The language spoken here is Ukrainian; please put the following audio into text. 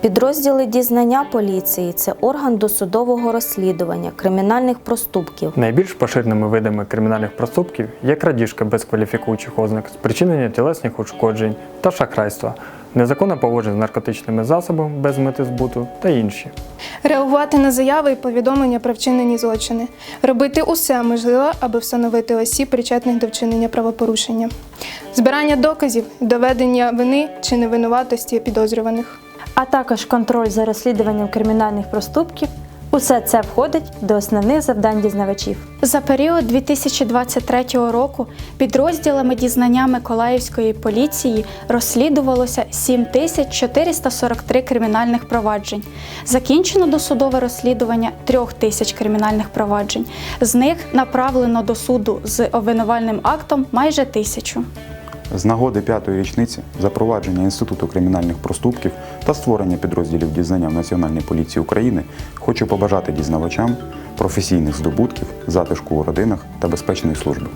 Підрозділи дізнання поліції це орган досудового розслідування кримінальних проступків. Найбільш поширеними видами кримінальних проступків є крадіжка без кваліфікуючих ознак, спричинення тілесних ушкоджень та шахрайства, незаконне поводження з наркотичними засобами без мети збуту та інші. Реагувати на заяви і повідомлення про вчинені злочини, робити усе можливе, аби встановити осіб, причетних до вчинення правопорушення, збирання доказів, доведення вини чи невинуватості підозрюваних. А також контроль за розслідуванням кримінальних проступків. Усе це входить до основних завдань дізнавачів. За період 2023 року підрозділами дізнання Миколаївської поліції розслідувалося 7443 кримінальних проваджень. Закінчено досудове розслідування 3000 кримінальних проваджень. З них направлено до суду з обвинувальним актом майже тисячу. З нагоди п'ятої річниці запровадження Інституту кримінальних проступків та створення підрозділів дізнання в Національній поліції України хочу побажати дізнавачам професійних здобутків, затишку у родинах та безпечної служби.